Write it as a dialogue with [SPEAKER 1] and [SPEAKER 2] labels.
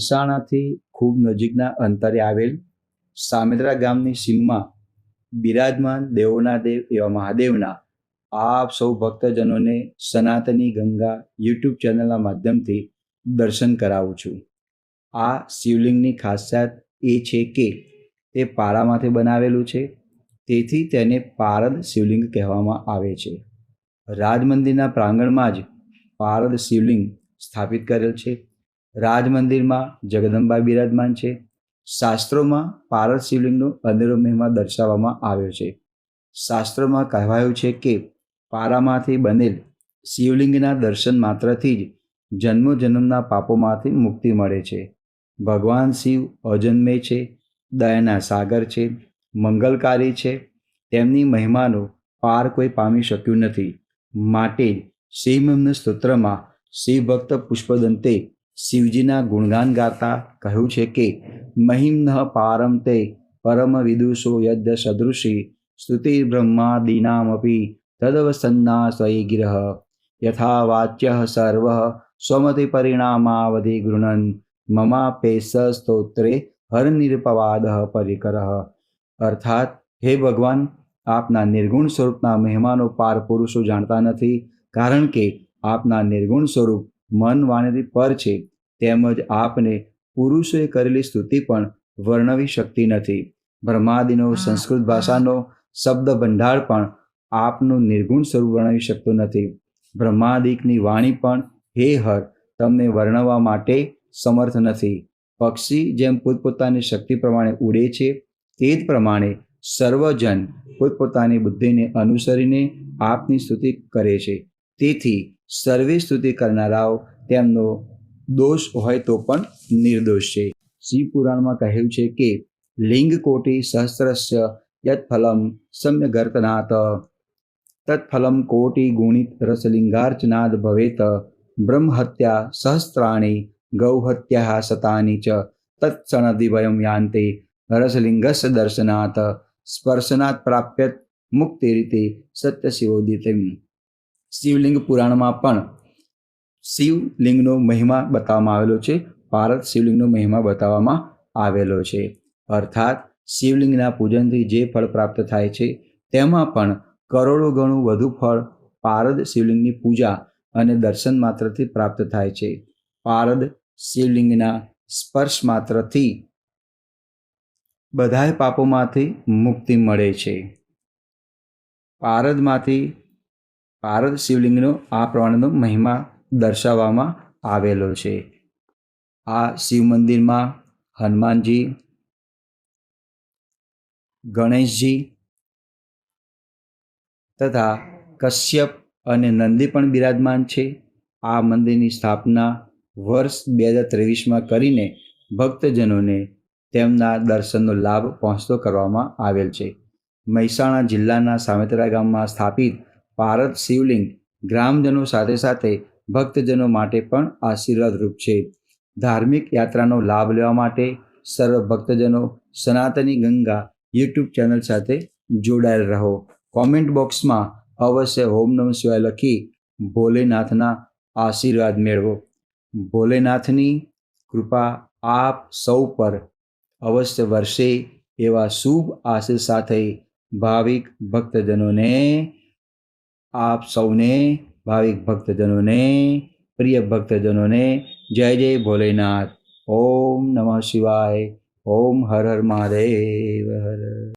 [SPEAKER 1] મહેસાણાથી ખૂબ નજીકના અંતરે આવેલ સામેદરા ગામની સીમમાં બિરાજમાન દેવોના દેવ એવા મહાદેવના આપ સૌ ભક્તજનોને સનાતની ગંગા યુટ્યુબ ચેનલના માધ્યમથી દર્શન કરાવું છું. આ શિવલિંગની ખાસિયત એ છે કે તે પારામાંથી બનાવેલું છે, તેથી તેને પારદ શિવલિંગ કહેવામાં આવે છે. રાજ મંદિરના પ્રાંગણમાં જ પારદ શિવલિંગ સ્થાપિત કરેલ છે. રાજ મંદિરમાં જગદંબા બિરાજમાન છે. શાસ્ત્રોમાં પારસ શિવલિંગનો અનેરો મહિમા દર્શાવવામાં આવ્યો છે. શાસ્ત્રોમાં કહેવાયું છે કે પારામાંથી બનેલ શિવલિંગના દર્શન માત્રથી જ જન્મોજન્મના પાપોમાંથી મુક્તિ મળે છે. ભગવાન શિવ અજન્મે છે, દયાના સાગર છે, મંગલકારી છે. તેમની મહિમાનો પાર કોઈ પામી શક્યું નથી. માટે શિવમન સ્તોત્રમાં શિવભક્ત પુષ્પદંતે શિવજીના ગુણગાન ગાતા કહ્યું છે કે મહિમ ન પારમ તે પરમ વિદુષો યદ્ય સદૃશી સ્તુતિ બ્રહ્માદીનામપી તદવસન્ના સ્વયી ગિરહ યથા વાચ્ય સર્વ સ્વમતિ પરિણામાવધિ ગૃહન મમાપેશ સ્તોત્રે હરનિરપવાદ પરિકર અર્થાત હે ભગવાન આપના નિર્ગુણ સ્વરૂપના મહેમાનો પાર પુરુષો જાણતા નથી, કારણ કે આપના નિર્ગુણ સ્વરૂપ મન વાણીથી પર છે તેમજ આપને પુરુષોએ કરેલી સ્તુતિ પણ વર્ણવી શકતી નથી. બ્રહ્માદિનો સંસ્કૃત ભાષાનો શબ્દ ભંડાર પણ આપનું નિર્ગુણ સ્વરૂપ વર્ણવી શકતો નથી. બ્રહ્માદિકની વાણી પણ હે હર તમને વર્ણવવા માટે સમર્થ નથી. પક્ષી જેમ પોતપોતાની શક્તિ પ્રમાણે ઉડે છે તે જ પ્રમાણે સર્વજન પોતપોતાની બુદ્ધિને અનુસરીને આપની સ્તુતિ કરે છે. તેથી સર્વે સ્તુતિ કરનારાઓ તેમનો દોષ હોય તો પણ નિર્દોષ છે શિવ પુરાણમાં કહ્યું છે કે લિંગ કોટી સહસ્રસ્ય યત ફલમ સમ્યગર્તનાથ તત્ફલમ કોટી ગુણિત રસલિંગાર્ચનાદ ભવેત બ્રહ્મહત્યા સહસ્ત્રાણી ગૌહત્યા શતાની ચ તત્સણદિવયમ યાન્તે રસલિંગસ્ય દર્શનાથ સ્પર્શનાથ પ્રાપ્યત મુક્તિ રીતે સત્ય શિવોદિતમ શિવલિંગ પુરાણમાં પણ શિવલિંગનો મહિમા બતાવવામાં આવેલો છે. ભારત શિવલિંગનો મહિમા બતાવવામાં આવેલો છે. અર્થાત શિવલિંગના પૂજનથી જે ફળ પ્રાપ્ત થાય છે, તેમાં પણ કરોડો ગણું વધુ ફળ પારદ શિવલિંગની પૂજા અને દર્શન માત્રથી પ્રાપ્ત થાય છે. પારદ શિવલિંગના સ્પર્શ માત્રથી બધાય પાપોમાંથી મુક્તિ મળે છે. પારદમાંથી પારદ શિવલિંગનો આ પ્રમાણેનો મહિમા દર્શાવવામાં આવેલો છે. આ શિવ મંદિરમાં હનુમાનજી, ગણેશજી તથા કશ્યપ અને નંદી પણ બિરાજમાન છે. આ મંદિરની સ્થાપના વર્ષ બે હજાર ત્રેવીસમાં કરીને ભક્તજનોને તેમના દર્શનનો લાભ પહોંચતો કરવામાં આવેલ છે. મહેસાણા જિલ્લાના સામેતરા ગામમાં સ્થાપિત ભારત શિવલિંગ ગ્રામજનો સાથે સાથે ભક્તજનો માટે પણ આશીર્વાદરૂપ છે. ધાર્મિક યાત્રાનો લાભ લેવા માટે સર્વ ભક્તજનો સનાતની ગંગા યુટ્યુબ ચેનલ સાથે જોડાયેલ રહો. કોમેન્ટ બોક્સમાં અવશ્ય ઓમ નમ શિવાય લખી ભોલેનાથના આશીર્વાદ મેળવો. ભોલેનાથની કૃપા આપ સૌ પર અવશ્ય વર્ષે એવા શુભ આશીષ સાથે ભાવિક ભક્તજનોને આપ સૌને, ભાવિક ભક્તજનોને, પ્રિય ભક્તજનોને જય જય ભોલેનાથ. ઓમ નમઃ શિવાય. ઓમ હર હર મહાદેવ. હર